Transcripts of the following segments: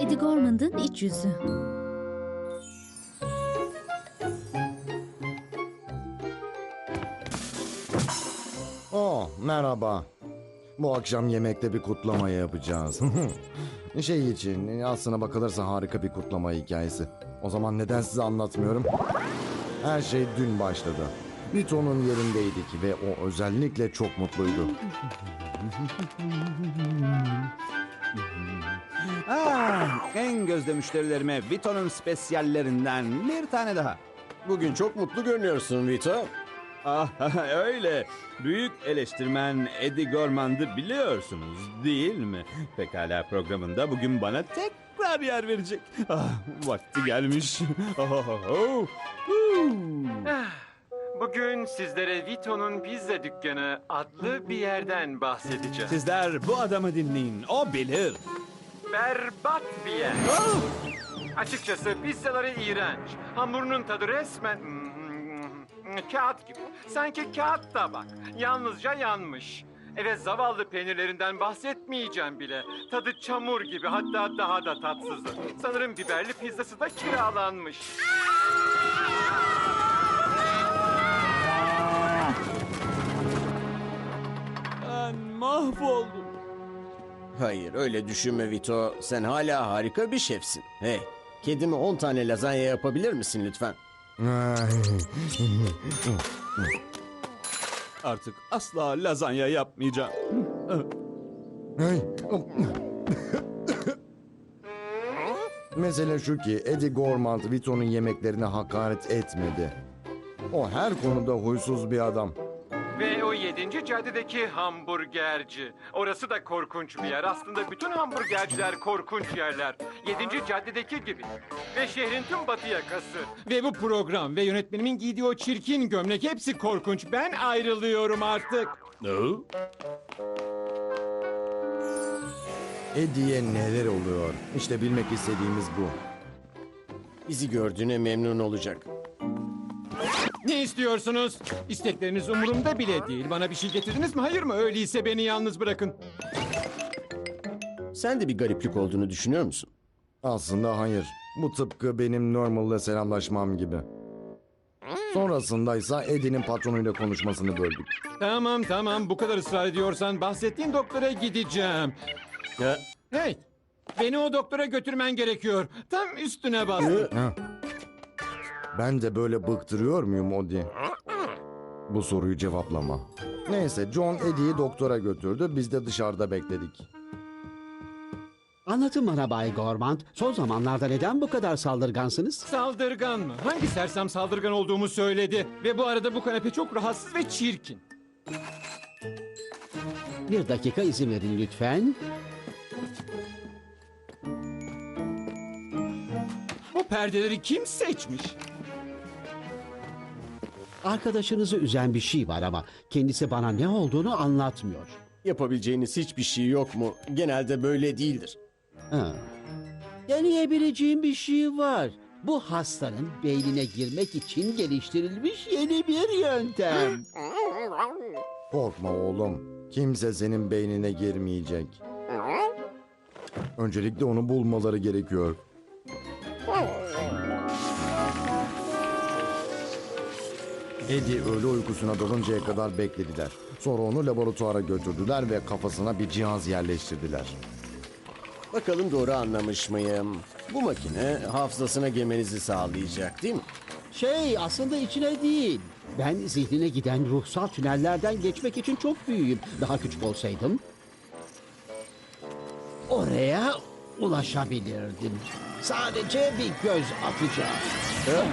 Eddie Gorman'ın iç yüzü. Oh, merhaba. Bu akşam yemekte bir kutlama yapacağız. şey için, aslına bakılırsa harika bir kutlama hikayesi. O zaman neden size anlatmıyorum? Her şey dün başladı. Vito'nun yerindeydik ve o özellikle çok mutluydu. Ah, en gözde müşterilerime Vito'nun spesiyallerinden bir tane daha. Bugün çok mutlu görünüyorsun Vito. Ah öyle. Büyük eleştirmen Eddie Gorman'dı biliyorsunuz değil mi? Pekala programında bugün bana tekrar yer verecek. Ah, vakti gelmiş. Oh, oh, oh. Bugün sizlere Vito'nun Pizza Dükkanı adlı bir yerden bahsedeceğim. Sizler bu adamı dinleyin. O bilir. Berbat bir yer. Açıkçası pizzaları iğrenç. Hamurunun tadı resmen hmm, kağıt gibi. Sanki kağıt tabak. Yalnızca yanmış. Evet zavallı peynirlerinden bahsetmeyeceğim bile. Tadı çamur gibi hatta daha da tatsızı. Sanırım biberli pizzası da kiralanmış. mahvoldum. Hayır öyle düşünme Vito. Sen hala harika bir şefsin. Hey, kedime 10 tane lazanya yapabilir misin lütfen? Artık asla lazanya yapmayacağım. Mesele şu ki Eddie Gormand Vito'nun yemeklerine hakaret etmedi. O her konuda huysuz bir adam. Ve o 7. caddedeki hamburgerci. Orası da korkunç bir yer. Aslında bütün hamburgerciler korkunç yerler. 7. caddedeki gibi. Ve şehrin tüm batı yakası. Ve bu program ve yönetmenimin giydiği o çirkin gömlek hepsi korkunç. Ben ayrılıyorum artık. Eddie'ye neler oluyor? İşte bilmek istediğimiz bu. Bizi gördüğüne memnun olacak. İstiyorsunuz? İstekleriniz umurumda bile değil. Bana bir şey getirdiniz mi? Hayır mı? Öyleyse beni yalnız bırakın. Sen de bir gariplik olduğunu düşünüyor musun? Aslında hayır. Bu tıpkı benim Normal'la selamlaşmam gibi. Sonrasında ise Eddie'nin patronuyla konuşmasını böldük. Tamam tamam bu kadar ısrar ediyorsan bahsettiğin doktora gideceğim. Ya, Hey beni o doktora götürmen gerekiyor. Tam üstüne bas. Ha. Ben de böyle bıktırıyor muyum Odi? Bu soruyu cevaplama. Neyse John Eddie'yi doktora götürdü. Biz de dışarıda bekledik. Anlatın bana Bay Gormand. Son zamanlarda neden bu kadar saldırgansınız? Saldırgan mı? Hangi sersem saldırgan olduğumu söyledi. Ve bu arada bu kanepe çok rahatsız ve çirkin. Bir dakika izin verin lütfen. Bu perdeleri kim seçmiş? Arkadaşınızı üzen bir şey var ama kendisi bana ne olduğunu anlatmıyor. yapabileceğiniz hiçbir şey yok mu? Genelde böyle değildir. Ha. Deneyebileceğim bir şey var. Bu hastanın beynine girmek için geliştirilmiş yeni bir yöntem. Korkma oğlum. Kimse senin beynine girmeyecek. Öncelikle onu bulmaları gerekiyor. Eddie öğle uykusuna dalıncaya kadar beklediler. Sonra onu laboratuvara götürdüler ve kafasına bir cihaz yerleştirdiler. Bakalım doğru anlamış mıyım? Bu makine hafızasına girmenizi sağlayacak değil mi? Şey aslında içine değil. Ben zihnine giden ruhsal tünellerden geçmek için çok büyüğüm. Daha küçük olsaydım oraya ulaşabilirdim. Sadece bir göz atacağım.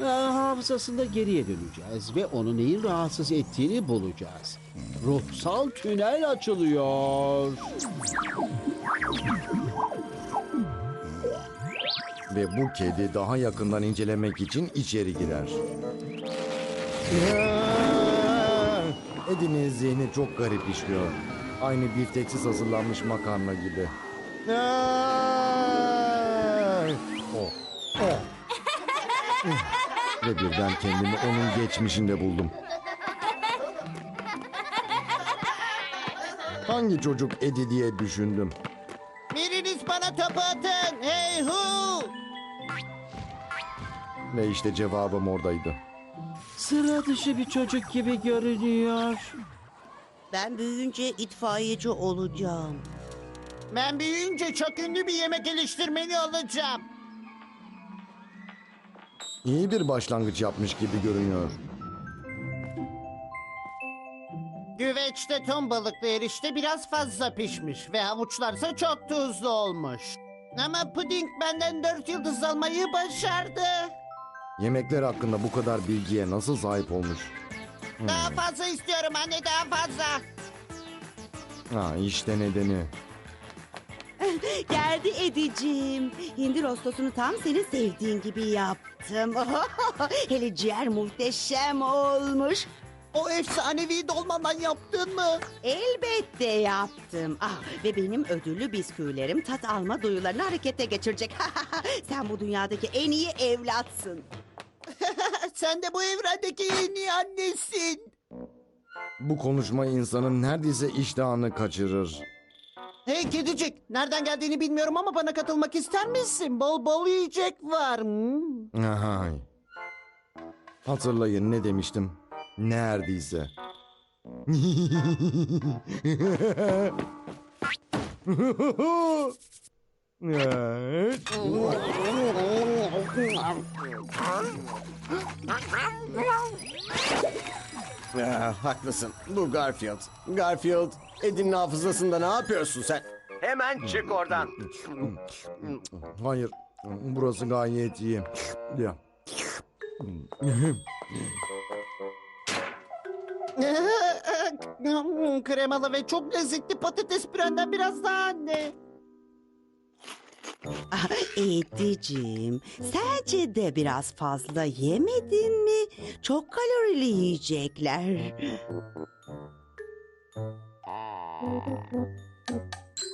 Ee, hafızasında geriye döneceğiz ve onu neyin rahatsız ettiğini bulacağız. Ruhsal tünel açılıyor. Ve bu kedi daha yakından incelemek için içeri girer. Eddie'nin zihni çok garip işliyor. Aynı bifteksiz hazırlanmış makarna gibi. Oh, Ve birden kendimi onun geçmişinde buldum. Hangi çocuk Eddie diye düşündüm. Biriniz bana topu atın. Hey hu! Ve işte cevabım oradaydı. Sıra dışı bir çocuk gibi görünüyor. Ben büyüyünce itfaiyeci olacağım. Ben büyüyünce çok ünlü bir yemek geliştirmeni olacağım. İyi bir başlangıç yapmış gibi görünüyor. Güveçte ton balıklı erişte biraz fazla pişmiş ve havuçlarsa çok tuzlu olmuş. Ama puding benden dört yıldız almayı başardı. Yemekler hakkında bu kadar bilgiye nasıl sahip olmuş? Daha fazla istiyorum anne daha fazla. Ha işte nedeni. Geldi Ediciğim. Hindi rostosunu tam senin sevdiğin gibi yaptım. Hele ciğer muhteşem olmuş. O efsanevi dolmadan yaptın mı? Elbette yaptım. Ah, ve benim ödüllü bisküvilerim tat alma duyularını harekete geçirecek. Sen bu dünyadaki en iyi evlatsın. Sen de bu evrendeki en iyi annesin. Bu konuşma insanın neredeyse iştahını kaçırır. Hey kedicik, nereden geldiğini bilmiyorum ama bana katılmak ister misin? Bol bol yiyecek var. Hmm. Ay. Hatırlayın ne demiştim? Neredeyse. Evet. Ah, haklısın. Bu Garfield. Garfield, Eddie'nin hafızasında ne yapıyorsun sen? Hemen çık oradan. Hayır. Burası gayet iyi. Ya. Kremalı ve çok lezzetli patates pürenden biraz daha anne. Ah, Ediciğim, sence de biraz fazla yemedin mi? Çok kalorili yiyecekler.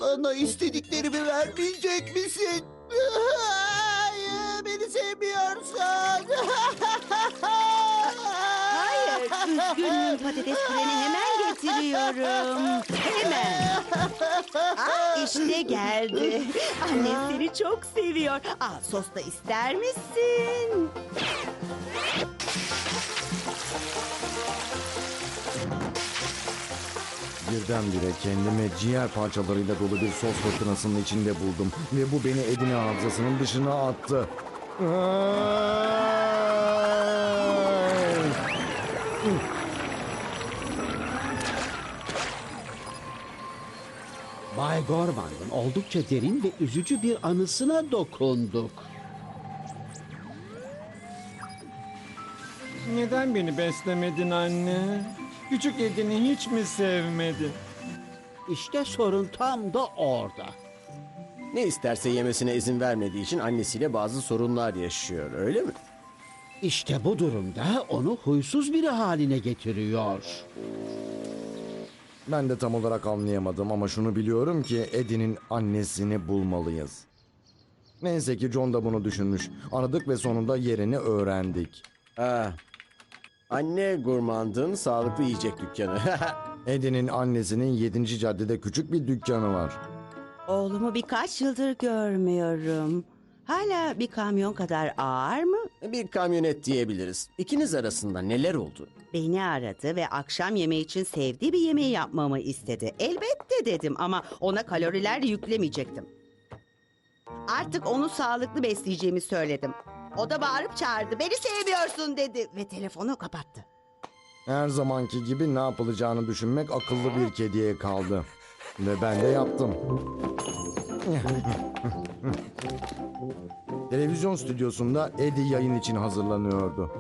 Bana istediklerimi vermeyecek misin? Hayır, beni sevmiyorsun. Hayır, üzgünüm patates püreni hemen getiriyorum. Hemen. Ah, işte geldi. Annen seni çok seviyor. Ah, sos da ister misin? Birdenbire kendimi ciğer parçalarıyla dolu bir sos fırtınasının içinde buldum. Ve bu beni Edine hafızasının dışına attı. Ay! Bay Gorman'ın oldukça derin ve üzücü bir anısına dokunduk. Neden beni beslemedin anne? Küçük Edin'i hiç mi sevmedin? İşte sorun tam da orada. Ne isterse yemesine izin vermediği için annesiyle bazı sorunlar yaşıyor, öyle mi? İşte bu durumda onu huysuz biri haline getiriyor. Ben de tam olarak anlayamadım ama şunu biliyorum ki Eddie'nin annesini bulmalıyız. Neyse ki John da bunu düşünmüş. Aradık ve sonunda yerini öğrendik. Ah, anne Gurmand'ın sağlıklı yiyecek dükkanı. Eddie'nin annesinin 7. caddede küçük bir dükkanı var. Oğlumu birkaç yıldır görmüyorum. Hala bir kamyon kadar ağır mı? bir kamyonet diyebiliriz. İkiniz arasında neler oldu? Beni aradı ve akşam yemeği için sevdiği bir yemeği yapmamı istedi. Elbette dedim ama ona kaloriler yüklemeyecektim. Artık onu sağlıklı besleyeceğimi söyledim. O da bağırıp çağırdı. Beni sevmiyorsun dedi ve telefonu kapattı. Her zamanki gibi ne yapılacağını düşünmek akıllı bir kediye kaldı. Ve ben de yaptım. Televizyon stüdyosunda Eddie yayın için hazırlanıyordu.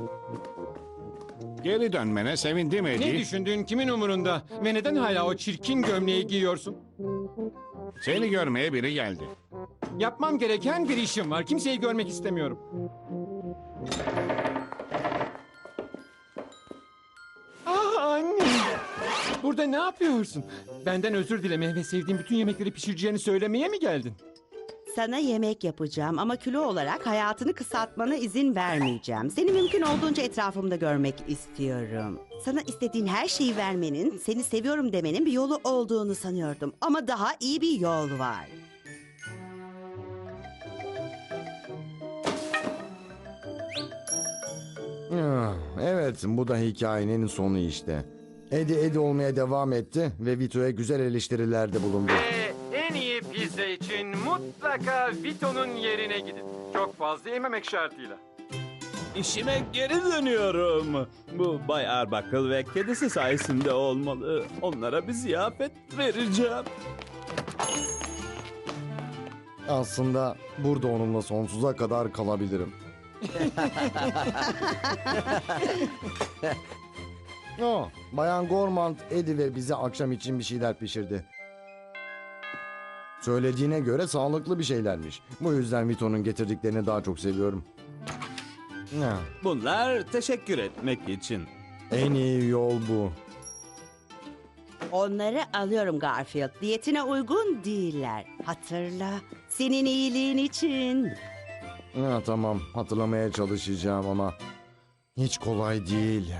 Geri dönmene sevindim Ne Eddie. düşündüğün kimin umurunda? Ve neden hala o çirkin gömleği giyiyorsun? Seni görmeye biri geldi. Yapmam gereken bir işim var. Kimseyi görmek istemiyorum. Burada ne yapıyorsun? Benden özür dilemeye ve sevdiğim bütün yemekleri pişireceğini söylemeye mi geldin? Sana yemek yapacağım ama kilo olarak hayatını kısaltmana izin vermeyeceğim. Seni mümkün olduğunca etrafımda görmek istiyorum. Sana istediğin her şeyi vermenin, seni seviyorum demenin bir yolu olduğunu sanıyordum. Ama daha iyi bir yol var. Ah, Evet, bu da hikayenin sonu işte. Eddie Eddie olmaya devam etti ve Vito'ya güzel eleştirilerde bulundu. Ve en iyi pizza için mutlaka Vito'nun yerine gidin. Çok fazla yememek şartıyla. İşime geri dönüyorum. Bu Bay Arbuckle ve kedisi sayesinde olmalı. Onlara bir ziyafet vereceğim. Aslında burada onunla sonsuza kadar kalabilirim. oh, Bayan Gormand, Eddie ve bize akşam için bir şeyler pişirdi. Söylediğine göre sağlıklı bir şeylermiş. Bu yüzden Vito'nun getirdiklerini daha çok seviyorum. Ya, Bunlar teşekkür etmek için. en iyi yol bu. Onları alıyorum Garfield. Diyetine uygun değiller. Hatırla. Senin iyiliğin için. Ya, tamam, hatırlamaya çalışacağım ama hiç kolay değil.